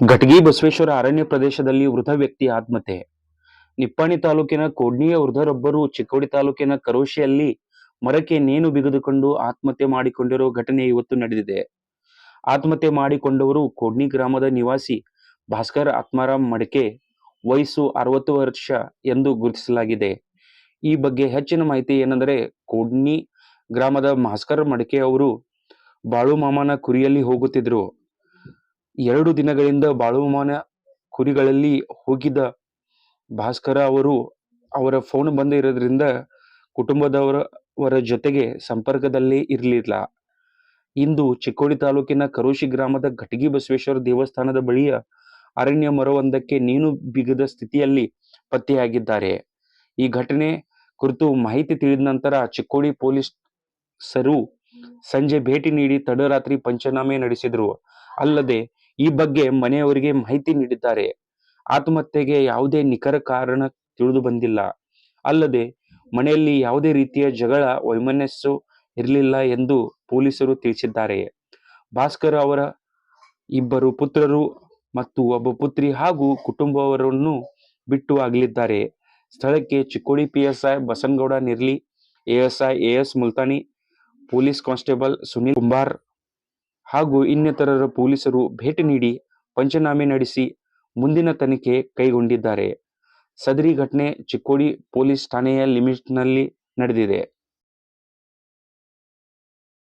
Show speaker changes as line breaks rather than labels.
ಘಟಗಿ ಬಸವೇಶ್ವರ ಅರಣ್ಯ ಪ್ರದೇಶದಲ್ಲಿ ವೃದ್ಧ ವ್ಯಕ್ತಿ ಆತ್ಮಹತ್ಯೆ. ನಿಪ್ಪಾಣಿ ತಾಲೂಕಿನ ಕೋಡ್ನಿಯ ವೃದ್ಧರೊಬ್ಬರು ಚಿಕ್ಕೋಡಿ ತಾಲೂಕಿನ ಕರೋಶಿಯಲ್ಲಿ ಮರಕ್ಕೆ ನೇಣು ಬಿಗಿದುಕೊಂಡು ಆತ್ಮಹತ್ಯೆ ಮಾಡಿಕೊಂಡಿರೋ ಘಟನೆ ಇವತ್ತು ನಡೆದಿದೆ. ಆತ್ಮಹತ್ಯೆ ಮಾಡಿಕೊಂಡವರು ಕೋಡ್ನಿ ಗ್ರಾಮದ ನಿವಾಸಿ ಭಾಸ್ಕರ್ ಆತ್ಮಾರಾಮ್ ಮಡಕೆ ವಯಸ್ಸು ಅರವತ್ತು ವರ್ಷ ಎಂದು ಗುರುತಿಸಲಾಗಿದೆ. ಈ ಬಗ್ಗೆ ಹೆಚ್ಚಿನ ಮಾಹಿತಿ ಏನೆಂದರೆ ಕೋಡ್ನಿ ಗ್ರಾಮದ ಭಾಸ್ಕರ್ ಮಡಕೆ ಅವರು ಬಾಳು ಮಾಮನ ಕುರಿಯಲ್ಲಿ ಹೋಗುತ್ತಿದ್ರು ಎರಡು ದಿನಗಳಿಂದ ಬಾಳುವಮಾನ ಕುರಿಗಳಲ್ಲಿ ಹೋಗಿದ್ದ ಭಾಸ್ಕರ ಅವರು ಅವರ ಫೋನ್ ಬಂದೇ ಇರೋದ್ರಿಂದ ಕುಟುಂಬದವರ ಜೊತೆಗೆ ಸಂಪರ್ಕದಲ್ಲೇ ಇರಲಿಲ್ಲ. ಇಂದು ಚಿಕ್ಕೋಡಿ ತಾಲೂಕಿನ ಕರೋಶಿ ಗ್ರಾಮದ ಘಟಗಿ ಬಸವೇಶ್ವರ ದೇವಸ್ಥಾನದ ಬಳಿಯ ಅರಣ್ಯ ಮರವೊಂದಕ್ಕೆ ನೀನು ಬಿಗದ ಸ್ಥಿತಿಯಲ್ಲಿ ಪತ್ತೆಯಾಗಿದ್ದಾರೆ. ಈ ಘಟನೆ ಕುರಿತು ಮಾಹಿತಿ ತಿಳಿದ ನಂತರ ಚಿಕ್ಕೋಡಿ ಪೊಲೀಸರು ಸಂಜೆ ಭೇಟಿ ನೀಡಿ ತಡರಾತ್ರಿ ಪಂಚನಾಮೆ ನಡೆಸಿದರು. ಅಲ್ಲದೆ ಈ ಬಗ್ಗೆ ಮನೆಯವರಿಗೆ ಮಾಹಿತಿ ನೀಡಿದ್ದಾರೆ. ಆತ್ಮಹತ್ಯೆಗೆ ಯಾವುದೇ ನಿಖರ ಕಾರಣ ತಿಳಿದು ಬಂದಿಲ್ಲ. ಅಲ್ಲದೆ, ಮನೆಯಲ್ಲಿ ಯಾವುದೇ ರೀತಿಯ ಜಗಳ, ವೈಮನಸ್ಸು ಇರಲಿಲ್ಲ ಎಂದು ಪೊಲೀಸರು ತಿಳಿಸಿದ್ದಾರೆ. ಭಾಸ್ಕರ್ ಅವರ ಇಬ್ಬರು ಪುತ್ರರು ಮತ್ತು ಒಬ್ಬ ಪುತ್ರಿ ಹಾಗೂ ಕುಟುಂಬವರನ್ನು ಬಿಟ್ಟು ಆಗಲಿದ್ದಾರೆ ಸ್ಥಳಕ್ಕೆ Chikkodi PSI Basangouda Nirli, ASI A S Multani, police constable Sunil Kumbar ಹಾಗೂ ಇನ್ನಿತರರ ಪೊಲೀಸರು ಭೇಟಿ ನೀಡಿ ಪಂಚನಾಮೆ ನಡೆಸಿ ಮುಂದಿನ ತನಿಖೆ ಕೈಗೊಂಡಿದ್ದಾರೆ. ಸದರಿ ಘಟನೆ ಚಿಕ್ಕೋಡಿ ಪೊಲೀಸ್ ಠಾಣೆಯ ಲಿಮಿಟ್ನಲ್ಲಿ ನಡೆದಿದೆ.